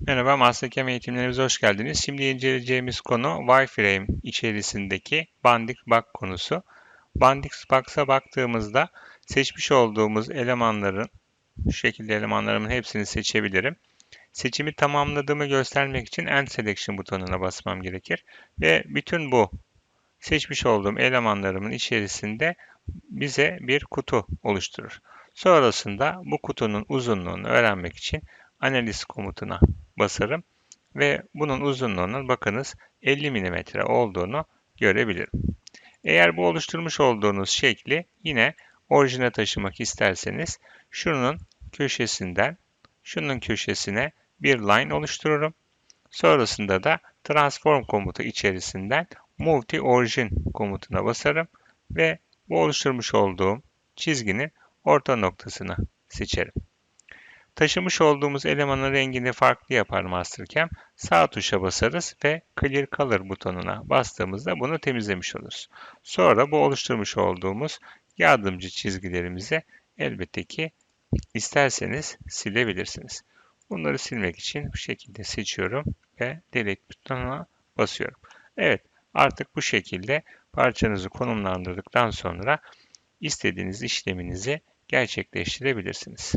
Merhaba, Mastercam eğitimlerimize hoş geldiniz. Şimdi inceleyeceğimiz konu wireframe içerisindeki Bandix Box konusu. Bandix Box'a baktığımızda seçmiş olduğumuz elemanların, şu şekilde elemanlarımın hepsini seçebilirim. Seçimi tamamladığımı göstermek için End Selection butonuna basmam gerekir. Ve bütün bu seçmiş olduğum elemanlarımın içerisinde bize bir kutu oluşturur. Sonrasında bu kutunun uzunluğunu öğrenmek için analiz komutuna basarım ve bunun uzunluğunun bakınız 50 mm olduğunu görebilirim. Eğer bu oluşturmuş olduğunuz şekli yine orijine taşımak isterseniz şunun köşesinden şunun köşesine bir line oluştururum. Sonrasında da transform komutu içerisinden to origin komutuna basarım ve bu oluşturmuş olduğum çizginin orta noktasını seçerim. Taşımış olduğumuz elemanın rengini farklı yapar Mastercam. Sağ tuşa basarız ve Clear Color butonuna bastığımızda bunu temizlemiş oluruz. Sonra bu oluşturmuş olduğumuz yardımcı çizgilerimizi elbette ki isterseniz silebilirsiniz. Bunları silmek için bu şekilde seçiyorum ve Delete butonuna basıyorum. Evet, artık bu şekilde parçanızı konumlandırdıktan sonra istediğiniz işleminizi gerçekleştirebilirsiniz.